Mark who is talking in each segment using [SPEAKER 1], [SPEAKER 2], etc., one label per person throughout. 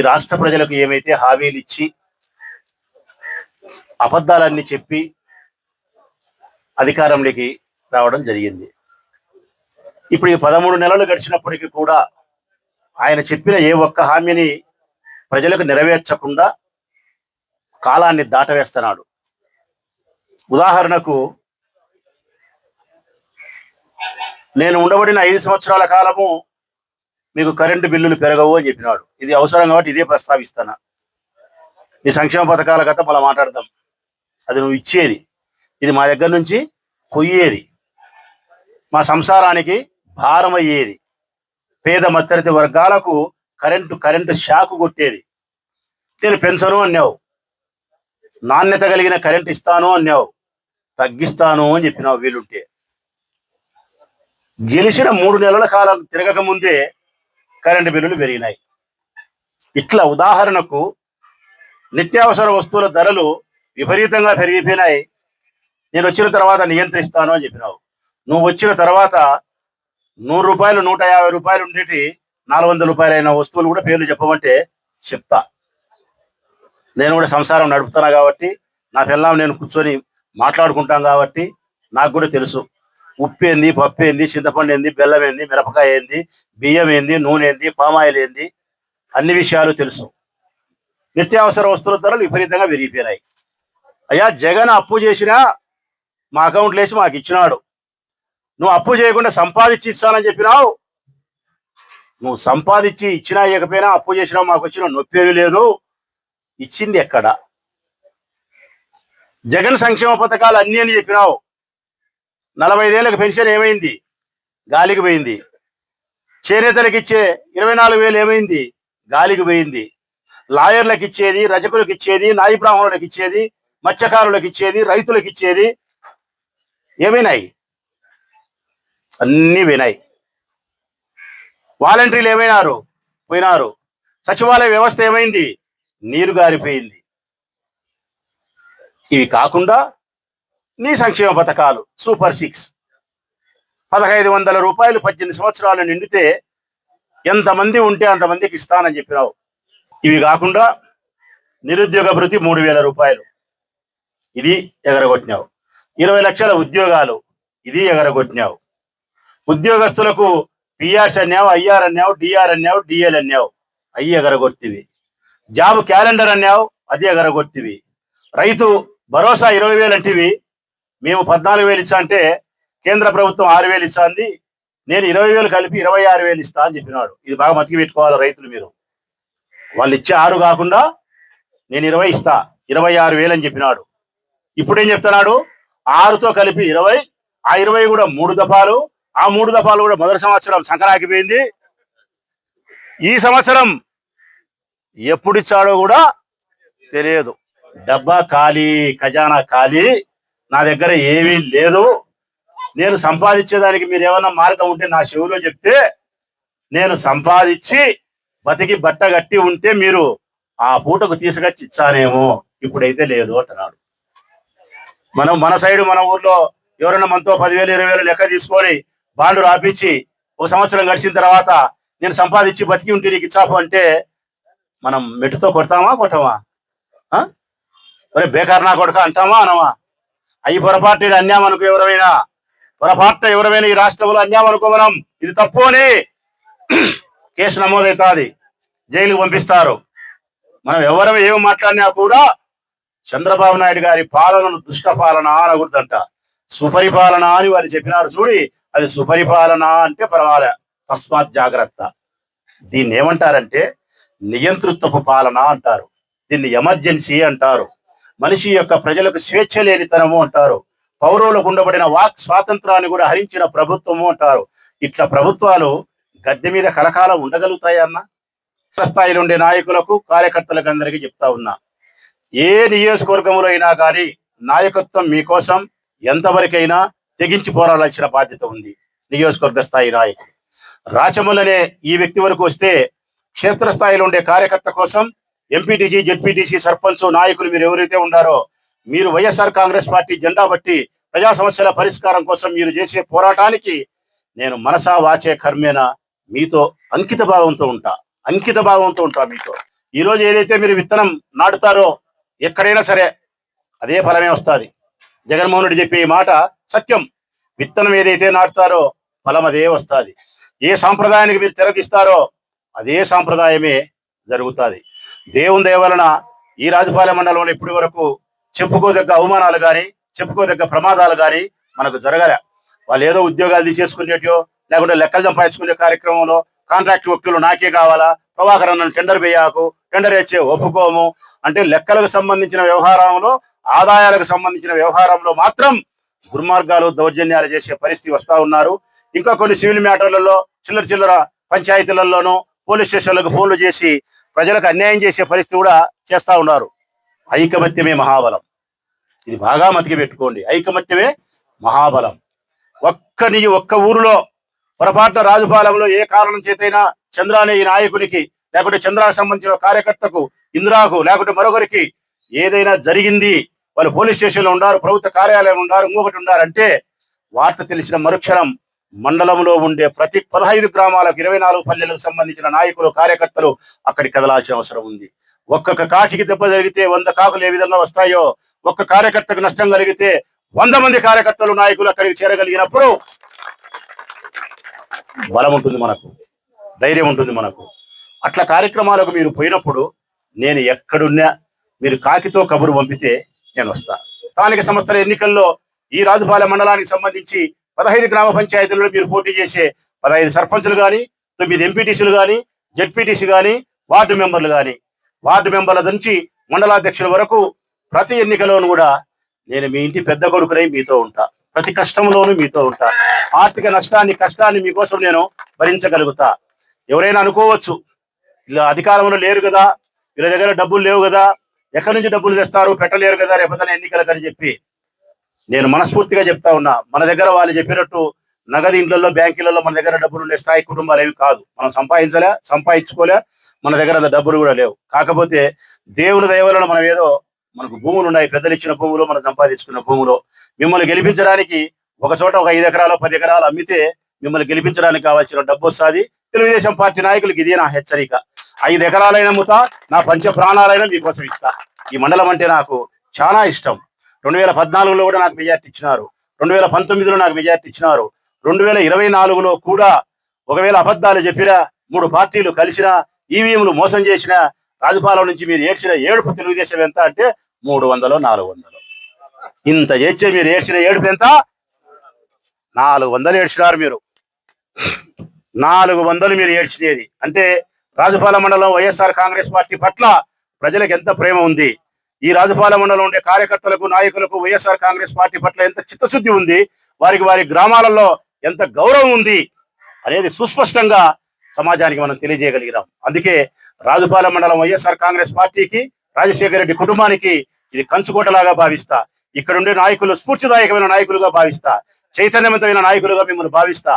[SPEAKER 1] ఈ రాష్ట్ర ప్రజలకు ఏమైతే హామీలు ఇచ్చి అబద్ధాలన్నీ చెప్పి అధికారంలోకి రావడం జరిగింది. ఇప్పుడు ఈ పదమూడు నెలలు గడిచినప్పటికీ కూడా ఆయన చెప్పిన ఏ ఒక్క హామీని ప్రజలకు నెరవేర్చకుండా కాలాన్ని దాటవేస్తున్నాడు. ఉదాహరణకు నేను ఉండబడిన ఐదు సంవత్సరాల కాలము మీకు కరెంటు బిల్లులు పెరగవు అని చెప్పినాడు. ఇది అవసరం కాబట్టి ఇదే ప్రస్తావిస్తాను? ఈ సంక్షేమ పథకాల కథ మళ్ళీ మాట్లాడదాం. అది నువ్వు ఇచ్చేది. ఇది మా దగ్గర నుంచి పొయ్యేది మా సంసారానికి భారం అయ్యేది పేద మధ్యతరగతి వర్గాలకు కరెంటు కరెంటు షాకు కొట్టేది. నేను పెంచను అన్నావు. నాణ్యత కలిగిన కరెంట్ ఇస్తాను అన్నావు. తగ్గిస్తాను అని చెప్పినావు వీలుంటే. గెలిచిన మూడు నెలల కాలం తిరగక ముందే కరెంటు బిల్లులు పెరిగినాయి. ఇట్లా ఉదాహరణకు నిత్యావసర వస్తువుల ధరలు విపరీతంగా పెరిగిపోయినాయి. నేను వచ్చిన తర్వాత నియంత్రిస్తాను అని చెప్పినావు. నువ్వు వచ్చిన తర్వాత నూరు రూపాయలు నూట యాభై రూపాయలు ఉండేటి నాలుగు వందల రూపాయలైన వస్తువులు కూడా పేర్లు చెప్పమంటే చెప్తా. నేను కూడా సంసారం నడుపుతాను కాబట్టి నా పిల్లం నేను కూర్చొని మాట్లాడుకుంటాం కాబట్టి నాకు కూడా తెలుసు. ఉప్పు ఏంది పప్పు ఏంది చింతపండు ఏంది బెల్లం ఏంది మిరపకాయ ఏంది బియ్యం ఏంది నూనె ఏంది పామాయిల్ ఏంది అన్ని విషయాలు తెలుసు. నిత్యావసర వస్తువుల ధరలు విపరీతంగా పెరిగిపోయినాయి. అయ్యా జగన్ అప్పు చేసినా మా అకౌంట్లో వేసి మాకు ఇచ్చినాడు. నువ్వు అప్పు చేయకుండా సంపాదించి ఇస్తానని చెప్పినావు. నువ్వు సంపాదించి ఇచ్చినా ఇవ్వకపోయినా అప్పు చేసినా మాకు వచ్చిన నొప్పేవి లేదు. ఇచ్చింది ఎక్కడ? జగన్ సంక్షేమ పథకాలు అన్ని అని చెప్పినావు. నలభై ఐదేళ్ళకి పెన్షన్ ఏమైంది? గాలికి పోయింది. చేనేతలకు ఇచ్చే ఇరవై నాలుగు వేలు ఏమైంది గాలికి పోయింది. లాయర్లకు ఇచ్చేది రజకులకు ఇచ్చేది నాయి బ్రాహ్మణులకు ఇచ్చేది మత్స్యకారులకు ఇచ్చేది రైతులకు ఇచ్చేది ఏమైనాయి? అన్నీ వినాయి వాలంటీర్లు ఏమైనారు పోయినారు. సచివాలయ వ్యవస్థ ఏమైంది? నీరు గారిపోయింది. ఇవి కాకుండా నీ సంక్షేమ పథకాలు. Super six. పదహైదు వందల రూపాయలు పద్దెనిమిది సంవత్సరాలు నిండితే ఎంతమంది ఉంటే అంతమందికి ఇస్తానని చెప్పినావు. ఇవి కాకుండా నిరుద్యోగ భృతి మూడు వేల రూపాయలు. ఇది ఎగరగొట్టినావు. ఇరవై లక్షల ఉద్యోగాలు. ఇది ఎగరగొట్టినావు. ఉద్యోగస్తులకు పిఆర్స్ అన్నావు ఐఆర్ అన్నావు డిఆర్ అన్నావు డిఎల్ అన్నావు. అయ్యి ఎగరగొట్టివి. జాబ్ క్యాలెండర్ అన్నావు అది ఎగరగొట్టివి. రైతు భరోసా ఇరవై వేలు అంటివి. మేము పద్నాలుగు వేలు ఇచ్చా అంటే కేంద్ర ప్రభుత్వం ఆరు వేలు ఇస్తాంది నేను ఇరవై వేలు కలిపి ఇరవై ఆరు వేలు ఇస్తా అని చెప్పినాడు. ఇది బాగా మతికి పెట్టుకోవాలి రైతులు మీరు. వాళ్ళు ఇచ్చే ఆరు కాకుండా నేను ఇరవై ఇస్తా ఇరవై ఆరు వేలు అని చెప్పినాడు. ఇప్పుడేం చెప్తున్నాడు? ఆరుతో కలిపి ఇరవై ఆ ఇరవై కూడా మూడు దఫాలు ఆ మూడు దఫాలు కూడా మొదటి సంవత్సరం సంకరాకిపోయింది ఈ సంవత్సరం ఎప్పుడు ఇచ్చాడో కూడా తెలియదు. డబ్బా ఖాళీ ఖజానా ఖాళీ. నా దగ్గర ఏమీ లేదు. నేను సంపాదించేదానికి మీరు ఏమన్నా మార్గం ఉంటే నా చెవిలో చెప్తే నేను సంపాదించి బతికి బట్ట కట్టి ఉంటే మీరు ఆ పూటకు తీసుకొచ్చి ఇచ్చానేమో ఇప్పుడైతే లేదు అంటున్నాడు. మనం మన సైడు మన ఊర్లో ఎవరైనా మనతో పదివేలు ఇరవై వేలు లెక్క తీసుకొని బాండ్లు రాపించి ఒక సంవత్సరం గడిచిన తర్వాత నేను సంపాదించి బతికి ఉంటే నీకు ఇచ్చాపు అంటే మనం మెట్టుతో కొడతామా కొట్టమా? ఆ? ఒరే బేకార్ నా కొడక అంటామా అనమా? అవి పొరపాటు అన్యామనుకో ఎవరైనా పొరపాటు ఎవరైనా ఈ రాష్ట్రంలో అన్యామనుకో మనం ఇది తప్పు అని కేసు నమోదవుతుంది. జైలుకు పంపిస్తారు. మనం ఎవరు ఏమి మాట్లాడినా కూడా చంద్రబాబు నాయుడు గారి పాలనను దుష్ట పాలన అనకూడదంట. సుపరిపాలన అని వారు చెప్పినారు చూడి అది సుపరిపాలన అంటే పర్వాలే. తస్మాత్ జాగ్రత్త. దీన్ని ఏమంటారంటే నియంతృత్వపు పాలన అంటారు. దీన్ని ఎమర్జెన్సీ అంటారు. మనిషి యొక్క ప్రజలకు స్వేచ్ఛ లేనితనము అంటారు. పౌరులకు ఉండబడిన వాక్ స్వాతంత్రాన్ని కూడా హరించిన ప్రభుత్వము అంటారు. ఇట్లా ప్రభుత్వాలు గద్దె మీద కలకాలం ఉండగలుగుతాయన్న స్థాయిలో ఉండే నాయకులకు కార్యకర్తలకు అందరికీ చెప్తా ఉన్నా. ఏ నియోజకవర్గంలో అయినా కానీ నాయకత్వం మీకోసం ఎంతవరకైనా తెగించి పోరాడాల్సిన బాధ్యత ఉంది. నియోజకవర్గ స్థాయి నాయకుడు రాచమల్లనే ఈ వ్యక్తి వరకు వస్తే క్షేత్రస్థాయిలో ఉండే కార్యకర్త కోసం ఎంపీటీసీ జెడ్పీటీసీ సర్పంచ్ నాయకులు మీరు ఎవరైతే ఉన్నారో మీరు వైఎస్ఆర్ కాంగ్రెస్ పార్టీ జెండా బట్టి ప్రజా సమస్యల పరిష్కారం కోసం మీరు చేసే పోరాటానికి నేను మనసా వాచే కర్మేన మీతో అంకిత భావంతో ఉంటా. అంకిత భావంతో ఉంటా మీతో. ఈ రోజు ఏదైతే మీరు విత్తనం నాటుతారో ఎక్కడైనా సరే అదే ఫలమే వస్తుంది. జగన్మోహన్ రెడ్డి చెప్పే ఈ మాట సత్యం. విత్తనం ఏదైతే నాటుతారో ఫలం అదే వస్తుంది. ఏ సాంప్రదాయానికి మీరు తెరదీస్తారో అదే సాంప్రదాయమే జరుగుతుంది. దేవుని దేవలన ఈ రాజపాలెం మండలంలో ఇప్పటి వరకు చెప్పుకోదగ్గ అవమానాలు కానీ చెప్పుకోదగ్గ ప్రమాదాలు కానీ మనకు జరగలే. వాళ్ళు ఏదో ఉద్యోగాలు తీసేసుకునేటో లేకుంటే లెక్కలు సంపాదించుకునే కార్యక్రమంలో కాంట్రాక్ట్ వ్యక్తులు నాకే కావాలా? ప్రభాకర్ అన్న టెండర్ వేయకు టెండర్ వేసే ఒప్పుకోము. అంటే లెక్కలకు సంబంధించిన వ్యవహారంలో ఆదాయాలకు సంబంధించిన వ్యవహారంలో మాత్రం దుర్మార్గాలు దౌర్జన్యాలు చేసే పరిస్థితి వస్తా ఉన్నారు. ఇంకా కొన్ని సివిల్ మ్యాటర్లలో చిల్లర చిల్లర పంచాయతీలలోనూ పోలీస్ స్టేషన్లకు ఫోన్లు చేసి ప్రజలకు అన్యాయం చేసే పరిస్థితి కూడా చేస్తా ఉన్నారు. ఐకమత్యమే మహాబలం. ఇది బాగా మతికి పెట్టుకోండి. ఐకమత్యమే మహాబలం. ఒక్క నీ ఒక్క ఊరిలో పొరపాటున రాజుపాలెంలో ఏ కారణం చేతైనా చంద్ర అనే ఈ నాయకునికి లేకుంటే చంద్రాకు సంబంధించిన కార్యకర్తకు ఇందిరాకు లేకుంటే మరొకరికి ఏదైనా జరిగింది వాళ్ళు పోలీస్ స్టేషన్లో ఉన్నారు ప్రభుత్వ కార్యాలయం ఉన్నారు ఇంకొకటి ఉన్నారంటే వార్త తెలిసిన మరుక్షణం మండలంలో ఉండే ప్రతి పదహైదు గ్రామాలకు ఇరవై నాలుగు పల్లెలకు సంబంధించిన నాయకులు కార్యకర్తలు అక్కడికి కదలాల్సిన అవసరం ఉంది. ఒక్కొక్క కాకికి దెబ్బ జరిగితే వంద కాకులు ఏ విధంగా వస్తాయో ఒక్క కార్యకర్తకు నష్టం కలిగితే వంద మంది కార్యకర్తలు నాయకులు అక్కడికి చేరగలిగినప్పుడు బలం ఉంటుంది మనకు ధైర్యం ఉంటుంది మనకు. అట్లా కార్యక్రమాలకు మీరు పోయినప్పుడు నేను ఎక్కడున్నా మీరు కాకితో కబురు పంపితే నేను వస్తా. స్థానిక సంస్థల ఎన్నికల్లో ఈ రాజుపాలెం మండలానికి సంబంధించి పదహైదు గ్రామ పంచాయతీలలో మీరు పోటీ చేసే పదహైదు సర్పంచులు కానీ తొమ్మిది ఎంపీటీసీలు కానీ జెడ్పీటీసీ కానీ వార్డు మెంబర్లు కానీ వార్డు మెంబర్ల నుంచి మండలాధ్యక్షుల వరకు ప్రతి ఎన్నికలోనూ కూడా నేను మీ ఇంటి పెద్ద కొడుకునై మీతో ఉంటా. ప్రతి కష్టంలోనూ మీతో ఉంటా. ఆర్థిక నష్టాన్ని కష్టాన్ని మీకోసం నేను భరించగలుగుతా. ఎవరైనా అనుకోవచ్చు ఇలా అధికారంలో లేరు కదా వీళ్ళ దగ్గర డబ్బులు లేవు కదా ఎక్కడి నుంచి డబ్బులు తెస్తారు పెట్టలేరు కదా రేపొద్దున ఎన్నికలకు అని చెప్పి. నేను మనస్ఫూర్తిగా చెప్తా ఉన్నా మన దగ్గర వాళ్ళు చెప్పినట్టు నగదు ఇండ్లలో బ్యాంకులలో మన దగ్గర డబ్బులు ఉండే స్థాయి కుటుంబాలు ఏవి కాదు. మనం సంపాదించలే సంపాదించుకోలే మన దగ్గర అంత డబ్బులు కూడా లేవు. కాకపోతే దేవుని దయవలన మనం ఏదో మనకు భూములు ఉన్నాయి పెద్దలు ఇచ్చిన భూములు మనం సంపాదించుకున్న భూములు మిమ్మల్ని గెలిపించడానికి ఒక చోట ఒక ఐదు ఎకరాలు పది ఎకరాలు అమ్మితే మిమ్మల్ని గెలిపించడానికి కావాల్సిన డబ్బు వస్తుంది. తెలుగుదేశం పార్టీ నాయకులకి ఇదే నా హెచ్చరిక. ఐదు ఎకరాలైన అమ్ముతా నా పంచ ప్రాణాలైన మీకోసం ఇస్తా. ఈ మండలం అంటే నాకు చాలా ఇష్టం. రెండు వేల పద్నాలుగులో కూడా నాకు మెజార్టీ ఇచ్చినారు. రెండు వేల పంతొమ్మిదిలో నాకు మెజార్టీ ఇచ్చినారు. రెండు వేల ఇరవై నాలుగులో కూడా ఒకవేళ అబద్ధాలు చెప్పినా మూడు పార్టీలు కలిసినా ఈవీఎంలు మోసం చేసిన రాజపాలెం నుంచి మీరు ఏడ్చిన ఏడుపు తెలుగుదేశం ఎంత అంటే మూడు వందలు నాలుగు వందలు. ఇంత ఏడ్చే మీరు ఏడ్చిన ఏడుపు ఎంత? నాలుగు వందలు ఏడ్చినారు మీరు. నాలుగు వందలు మీరు ఏడ్చినది. అంటే రాజపాల మండలం వైఎస్ఆర్ కాంగ్రెస్ పార్టీ పట్ల ప్రజలకు ఎంత ప్రేమ ఉంది? ఈ రాజపాల మండలం ఉండే కార్యకర్తలకు నాయకులకు వైఎస్ఆర్ కాంగ్రెస్ పార్టీ పట్ల ఎంత చిత్తశుద్ధి ఉంది వారికి వారి గ్రామాలలో ఎంత గౌరవం ఉంది అనేది సుస్పష్టంగా సమాజానికి మనం తెలియజేయగలిగినాం. అందుకే రాజుపాల మండలం వైఎస్ఆర్ కాంగ్రెస్ పార్టీకి రాజశేఖర రెడ్డి కుటుంబానికి ఇది కంచుకోటలాగా భావిస్తా. ఇక్కడుండే నాయకులు స్ఫూర్తిదాయకమైన నాయకులుగా భావిస్తా. చైతన్యవంతమైన నాయకులుగా మిమ్మల్ని భావిస్తా.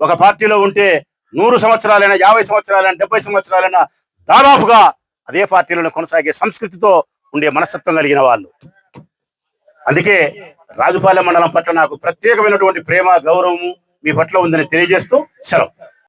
[SPEAKER 1] ఒక పార్టీలో ఉంటే నూరు సంవత్సరాలైనా యాభై సంవత్సరాలైనా డెబ్బై సంవత్సరాలైనా దాదాపుగా అదే పార్టీలను కొనసాగే సంస్కృతితో ఉండే మనస్తత్వం కలిగిన వాళ్ళు. అందుకే రాజుపాలెం మండలం పట్ల నాకు ప్రత్యేకమైనటువంటి ప్రేమ గౌరవము మీ పట్ల ఉందని తెలియజేస్తూ సెలవు.